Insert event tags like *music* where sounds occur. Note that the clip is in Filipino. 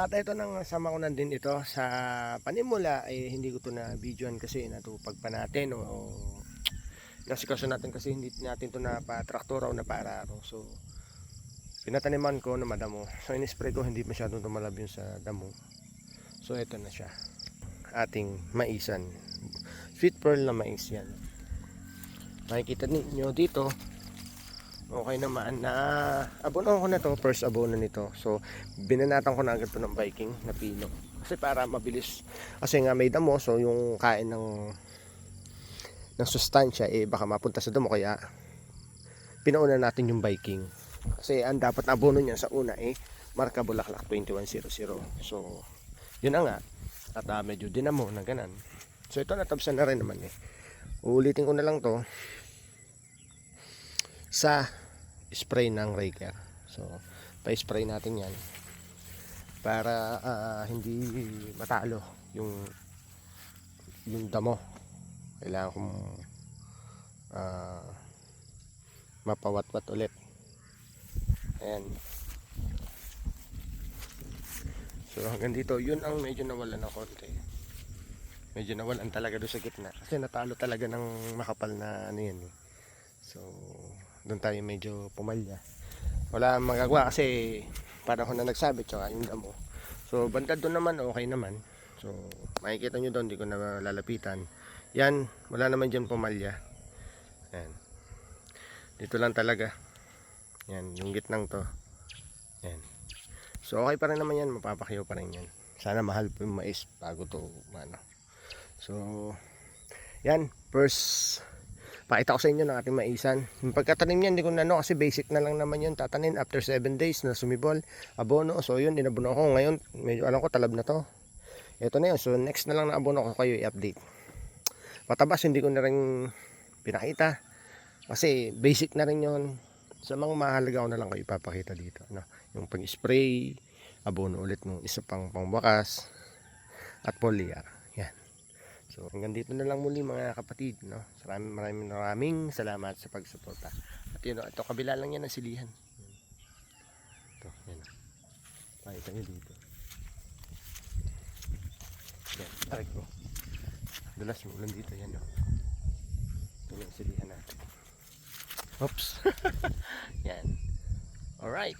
At ito nang sama ko na din ito sa panimula eh hindi ko to na videoan kasi natupag pa natin o, nasikaso natin kasi hindi natin to na pa-traktora o na paararo. So pinataniman ko na madamo. So in-spray ko hindi masyadong tumalab yun sa damo. So ito na siya. Ating maisan. Sweet pearl na mais yan. Makikita ninyo dito Okay naman. Na abono ko na to first abono nito. So binanatan ko na agad to ng Viking na pino. Kasi para mabilis. Kasi nga may damo so yung kain ng ng sustansya eh baka mapunta sa damo. Kaya pinauna natin yung Viking. Kasi ang dapat abono niya sa una eh marka bulaklak 2100 so yun na nga. At uh, medyo dinamo na ganan so ito natabsan na rin naman eh. Uulitin ko na lang to. Sa spray ng raker. So, pa-spray natin yan para ah, hindi matalo yung yung damo. Kailangan kong ah, mapawat-wat ulit. Ayan. So hanggang dito, yun ang medyo nawala ng konti. Medyo nawalan talaga doon sa gitna. Kasi natalo talaga ng makapal na ano yan eh. So, doon tayo medyo pumalya. Wala magagawa kasi panahon na nagsabit tsaka yung damo. So banda doon naman okay naman. So makikita nyo doon, hindi ko na lalapitan. Yan, wala naman dyan pumalya. Yan. Dito lang talaga. Yan, yung gitnang to. Yan. So okay pa rin naman yan, mapapakiyo pa rin yan. Sana mahal po yung mais bago to ano. So yan, first Pakita ko sa inyo ng ating maisan. Yung pagkatanim niyan, hindi ko na ano kasi basic na lang naman yun. Tatanim after 7 days na sumibol. Abono. So yun, inabono ko. Ngayon, medyo alam ko talab na to. Ito na yun. So next na lang na abono ko kayo i-update. Patabas, hindi ko na rin pinakita. Kasi basic na rin yun. Sa mga mahalaga ko na lang kayo ipapakita dito. No? Yung pag-spray, abono ulit ng isa pang pangbakas, at foliar. So hanggang dito na lang muli mga kapatid. No? Maraming maraming maraming salamat sa pagsuporta. At yun, ito kabila lang yan ng silihan. Ito, yan. Pakita nyo dito. Yan, tarik ko. Dulas yung ulan dito, yan no. Ito yung silihan natin. Oops. *laughs* yan. Alright.